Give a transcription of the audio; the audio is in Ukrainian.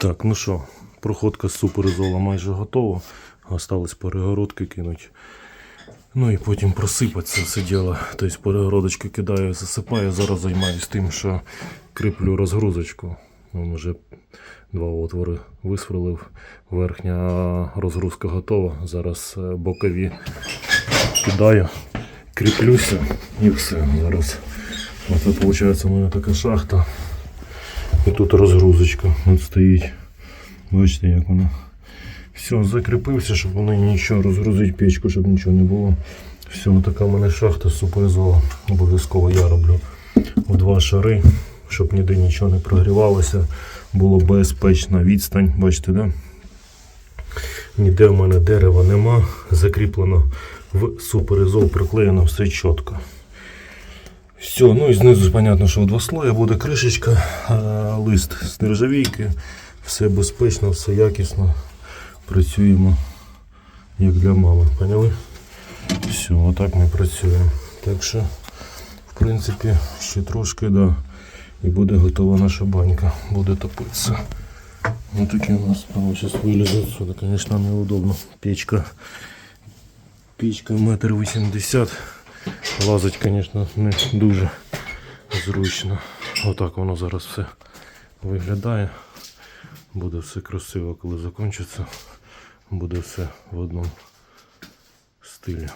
Так, ну що, проходка з суперізола майже готова. Осталось перегородки кинути. Ну і потім просипати це все діло. Тобто перегородочки кидаю, засипаю. Зараз займаюся тим, що кріплю розгрузочку. Вон вже два отвори висверлив. Верхня розгрузка готова. Зараз е, бокові кидаю, кріплюся і все. Зараз. Оце виходить у мене така шахта. І тут розгрузочка от стоїть. Бачите, як вона. Все, закріпився, щоб воно нічого розгрузити печку, щоб нічого не було. Все, така в мене шахта суперізола. Обов'язково я роблю в два шари, щоб ніде нічого не прогрівалося. Було безпечна відстань. Бачите, да? Ніде в мене дерева нема. Закріплено в суперізол, приклеєно все чітко. Все, ну і знизу, понятно, що два слоя буде кришечка, лист з нержавійки. Все безпечно, все якісно. Працюємо як для мами, поняли? Все, отак ми працюємо. Так що, в принципі, ще трошки, да, і буде готова наша банька. Буде топитися. Ось такі у нас там зараз вилізе звісно, неудобно. Печка. Печка метр вісімдесят. Лазить, звісно, не дуже зручно. Отак воно зараз все виглядає. Буде все красиво, коли закінчиться. Буде все в одному стилі.